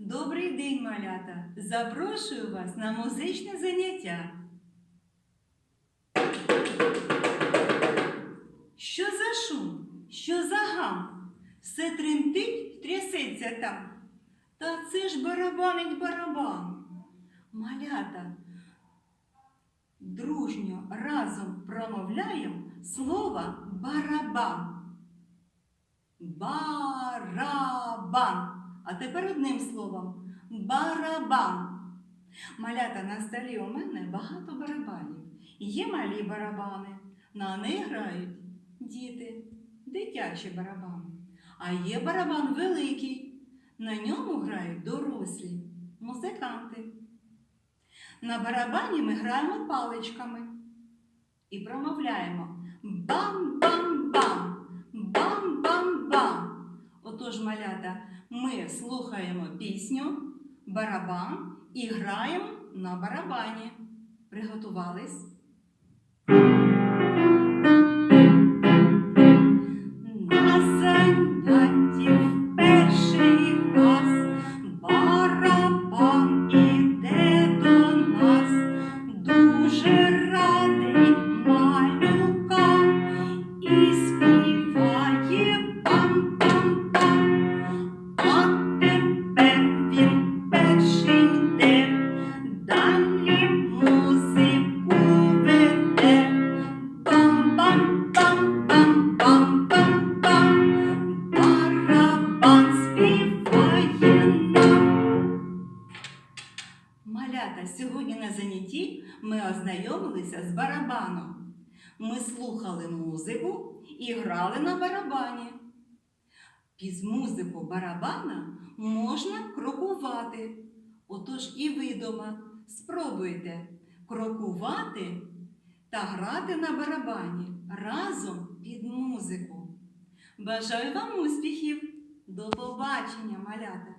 Добрий день, малята! Запрошую вас на музичне заняття. Що за шум? Що за гам? Все тремтить, трясеться там. Та це ж барабанить барабан. Малята, дружньо разом промовляємо слово барабан. Барабан. А тепер одним словом барабан. Малята на столі у мене багато барабанів. Є малі барабани. На них грають діти, дитячі барабани. А є барабан великий. На ньому грають дорослі, музиканти. На барабані ми граємо паличками і промовляємо бам-бам-бам. Отож, ми слухаємо пісню, барабан і граємо на барабані. Приготувались? Малята, сьогодні на занятті ми ознайомилися з барабаном. Ми слухали музику і грали на барабані. Під музику барабана можна крокувати. Отож і ви дома спробуйте крокувати та грати на барабані разом під музику. Бажаю вам успіхів! До побачення, малята!